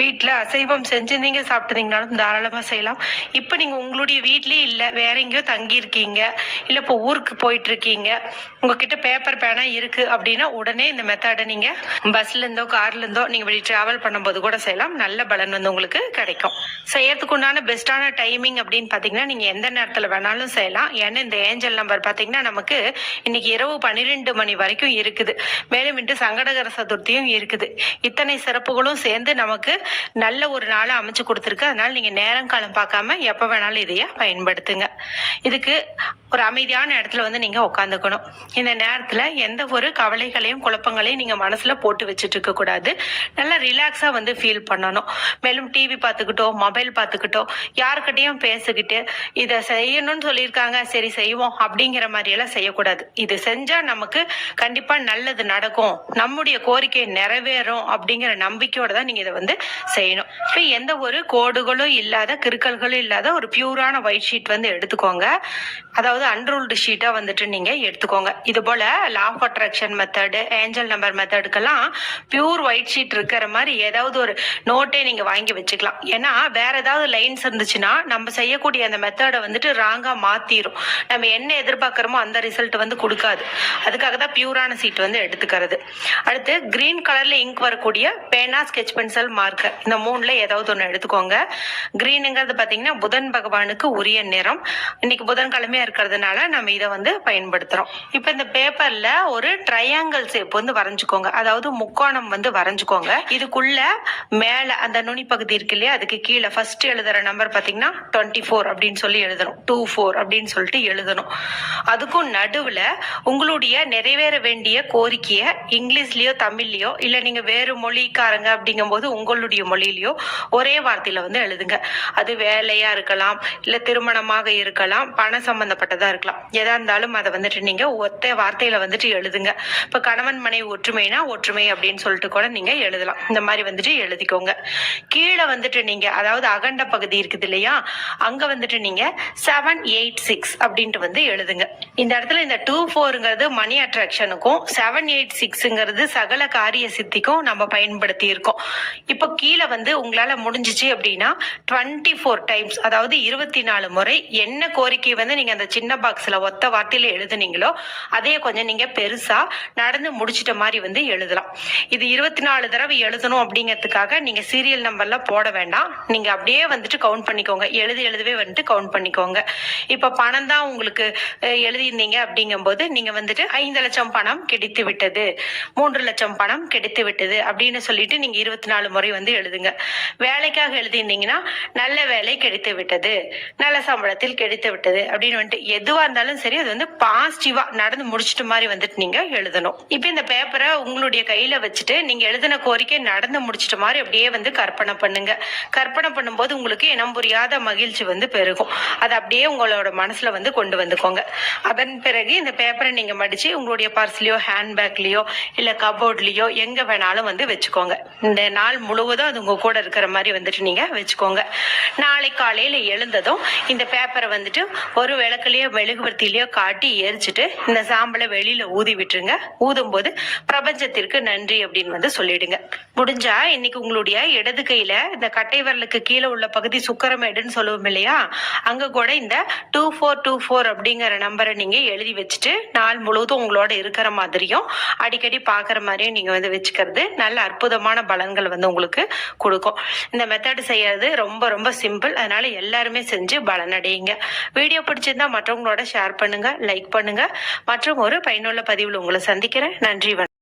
வீட்டில் அசைவம் செஞ்சு நீங்கள் சாப்பிட்டீங்கனாலும் தாராளமாக செய்யலாம். இப்போ நீங்கள் உங்களுடைய வீட்லேயே இல்லை வேற எங்கேயோ தங்கியிருக்கீங்க இல்லை இப்போ ஊருக்கு போயிட்டுருக்கீங்க உங்ககிட்ட பேப்பர் பேனா இருக்குது அப்படின்னா உடனே இந்த மெத்தடை நீங்கள் பஸ்லேருந்தோ கார்லேருந்தோ நீங்கள் வெளியே ட்ராவல் பண்ணும்போது கூட செய்யலாம். நல்ல பலன் வந்து உங்களுக்கு கிடைக்கும். செய்யறதுக்கு உண்டான பெஸ்ட்டான டைமிங் அப்படின்னு பார்த்தீங்கன்னா நீங்கள் எந்த நேரத்தில் வேணாலும் செய்யலாம். ஏன்னா இந்த ஏஞ்சல் நம்பர் பார்த்தீங்கன்னா நமக்கு இன்னைக்கு இரவு பன்னிரெண்டு மணி வரைக்கும் இருக்குது. மேலும் இன்று சங்கடகர சதுர்த்தியும் இருக்குது. இத்தனை சிறப்புகளும் சேர்ந்து நமக்கு நல்ல ஒரு நாளை அமைச்சு கொடுத்துருக்கு. அதனால நீங்க நேரம் காலம் பார்க்காம எப்ப வேணாலும் இதைய பயன்படுத்துங்க. இதுக்கு ஒரு அமைதியான இடத்துல வந்து நீங்க உட்காந்துக்கணும் இந்த நேரத்துல எந்த ஒரு கவலைகளையும் குழப்பங்களையும் நீங்க மனசுல போட்டு வச்சுட்டு இருக்க கூடாது. நல்லா ரிலாக்ஸா வந்து ஃபீல் பண்ணணும். மேலும் டிவி பார்த்துக்கிட்டோ மொபைல் பார்த்துக்கிட்டோ யாருக்கிட்டையும் பேசிக்கிட்டு இதை செய்யணும்னு சொல்லியிருக்காங்க சரி செய்வோம் அப்படிங்கிற மாதிரி எல்லாம் செய்யக்கூடாது. இது செஞ்சா நமக்கு கண்டிப்பா நல்லது நடக்கும். நம்முடைய கோரிக்கை நிறைவேறும் அப்படிங்கிற நம்பிக்கையோட தான் நீங்க இதை வந்து செய்யணும். இப்போ எந்த ஒரு கோடுகளும் இல்லாத கிருக்கல்களும் இல்லாத ஒரு பியூரான ஒயிட் ஷீட் வந்து எடுத்துக்கோங்க. அதாவது அன்ரூல்டு ஷீட்டா வந்துட்டு நீங்க எடுத்துக்கோங்க. இது போல law of attraction method angel number மெத்தடுக்கெல்லாம் pure white sheet இருக்கிற மாதிரி ஏதாவது ஒரு நோட்டே நீங்க வாங்கி வச்சுக்கலாம். ஏன்னா வேற ஏதாவது லைன்ஸ் இருந்துச்சுன்னா நம்ம செய்யக்கூடிய அந்த மெத்தடை வந்துட்டு ராங்கா மாத்திரும். நம்ம என்ன எதிர்பார்க்குறோமோ அந்த ரிசல்ட் வந்து கொடுக்காது. அதுக்காக தான் பியூரான சீட் வந்து எடுத்துக்கிறது. அடுத்து கிரீன் கலர்ல இங்க் வரக்கூடிய பேனா ஸ்கெச் பென்சில் மார்க்கர் இந்த மூணுல ஏதாவது ஒன்று எடுத்துக்கோங்க. கிரீனுங்கிறது பாத்தீங்கன்னா புதன் பகவானுக்கு உரிய நிறம். இன்னைக்கு புதன்கிழமையா இருக்கிறதுனால நம்ம இதை வந்து பயன்படுத்துறோம். இப்போ இந்த பேப்பர்ல ஒரு ட்ரையாங்கிள் ஷேப் வந்து வரைஞ்சுக்கோங்க. அதாவது முக்கோணம் வந்து வரைஞ்சுக்கோங்க. இதுக்குள்ள மேல அந்த நுனி பகுதி இருக்கு இல்லையா? அதுக்கு கீழே ஃபர்ஸ்ட் எழுதுற நம்பர் பாத்தீங்கன்னா டுவெண்ட்டி ஃபோர் அப்படின்னு சொல்லி எழுதணும். டூ ஃபோர் அப்படின்னு சொல்லிட்டு எழுதணும். அதுக்கும் நடுவுல உங்களுடைய நிறைவேற வேண்டிய கோரிக்கையை இங்கிலீஷ்லயோ தமிழ்லயோ இல்ல நீங்க வேறு மொழிக்காரங்க அப்படிங்கும்போது உங்களுடைய மொழியிலயோ ஒரே வார்த்தையில வந்து எழுதுங்க. அது வேலையா இருக்கலாம் இல்ல திருமணமாக இருக்கலாம் பணம் சம்பந்தப்பட்டதா இருக்கலாம். எதா இருந்தாலும் அதை வந்துட்டு நீங்க ஒத்த வார்த்தையில வந்துட்டு எழுதுங்க. இப்ப கணவன் மனைவி ஒற்றுமைனா ஒற்றுமை அப்படின்னு சொல்லிட்டு கூட நீங்க எழுதலாம். இந்த மாதிரி வந்துட்டு எழுதிக்கோங்க. கீழே வந்துட்டு நீங்க அதாவது அகண்ட பகுதி இருக்குது இல்லையா? அங்க வந்துட்டு நீங்க செவன் எயிட் சிக்ஸ் அப்படின்ட்டு வந்து எழுதுங்க. இந்த இடத்துல இந்த டூ ஃபோருங்கிறது மணி அட்ராக்ஷனுக்கும் செவன் எயிட் சிக்ஸுங்கிறது சகல காரிய சித்திக்கும் நம்ம பயன்படுத்தி இருக்கோம். இப்போ கீழே வந்து உங்களால முடிஞ்சிச்சு அப்படின்னா டுவெண்ட்டி ஃபோர் டைம்ஸ் அதாவது இருபத்தி நாலு முறை என்ன கோரிக்கை வந்து நீங்க அந்த சின்ன சின்ன பாக்ஸ்ல ஒத்த வார்த்தையில எழுதுனீங்களோ அதே கொஞ்சம் நீங்க பெருசா நடந்து முடிச்சிட்ட மாதிரி வந்து எழுதலாம். இது இருபத்தி நாலு தடவை எழுதணும் அப்படிங்கிறதுக்காக நீங்க சீரியல் நம்பர்லாம் போட வேண்டாம். நீங்க அப்படியே வந்துட்டு கவுண்ட் பண்ணிக்கோங்க. எழுதி எழுதவே வந்துட்டு கவுண்ட் பண்ணிக்கோங்க. இப்ப பணம் தான் உங்களுக்கு எழுதியிருந்தீங்க அப்படிங்கும்போது நீங்க வந்துட்டு ஐந்து லட்சம் பணம் கிடைத்து விட்டது. மூன்று லட்சம் பணம் கிடைத்து விட்டது அப்படின்னு சொல்லிட்டு நீங்க இருபத்தி நாலு முறை வந்து எழுதுங்க. வேலைக்காக எழுதியிருந்தீங்கன்னா நல்ல வேலை கிடைத்து விட்டது. நல்ல சம்பளத்தில் கிடைத்து விட்டது அப்படின்னு வந்துட்டு எதுவா இருந்தாலும் சரி அது வந்து பாசிட்டிவா நடந்து முடிச்சிட்ட மாதிரி வந்துட்டு நீங்க எழுதணும். இப்போ இந்த பேப்பரை உங்களுடைய கையில வச்சுட்டு நீங்க எழுதின கோரிக்கை நடந்து முடிச்சிட்ட மாதிரி அப்படியே வந்து கற்பனை பண்ணுங்க. கற்பனை பண்ணும்போது உங்களுக்கு இனம் புரியாத மகிழ்ச்சி வந்து பெருகும். அதை அப்படியே உங்களோட மனசுல வந்து கொண்டு வந்துக்கோங்க. அதன் பிறகு இந்த பேப்பரை நீங்க மடிச்சு உங்களுடைய பர்ஸ்லயோ ஹேண்ட்பேக்லயோ இல்ல கபோர்ட்லயோ எங்க வேணாலும் வந்து வச்சுக்கோங்க. இந்த நாள் முழுவதும் அது உங்க கூட இருக்கிற மாதிரி வந்துட்டு நீங்க வச்சுக்கோங்க. நாளை காலையில எழுந்ததும் இந்த பேப்பரை வந்துட்டு ஒரு விளக்குலயே மெழுகுவர்த்திலயோ காட்டி எரிச்சிட்டு இந்த சாம்பலை வெளியில ஊதி விட்டுருங்க. ஊதும் போது பிரபஞ்சத்திற்கு நன்றி அப்படின்னு வந்து சொல்லிடுங்க. முடிஞ்சா இன்னைக்கு உங்களுடைய இடது கையில இந்த கட்டை வரலுக்கு கீழே உள்ள பகுதி சுக்கரமேடுன்னு சொல்லுவோம் இல்லையா? அங்க கூட இந்த டூ ஃபோர் டூ ஃபோர் அப்படிங்கிற நம்பரை நீங்க எழுதி வச்சுட்டு நாள் முழுவதும் உங்களோட இருக்கிற மாதிரியும் அடிக்கடி பாக்குற மாதிரியும் நீங்க வந்து வச்சுக்கிறது நல்ல அற்புதமான பலன்கள் வந்து உங்களுக்கு கொடுக்கும். இந்த மெத்தட் செய்யறது ரொம்ப ரொம்ப சிம்பிள் அதனால எல்லாருமே செஞ்சு பலனடையுங்க. வீடியோ பிடிச்சிருந்தா மற்றவங்களோட ஷேர் பண்ணுங்க லைக் பண்ணுங்க. மற்றும் ஒரு பயனுள்ள பதிவில் உங்களை சந்திக்கிறேன். நன்றி வணக்கம்.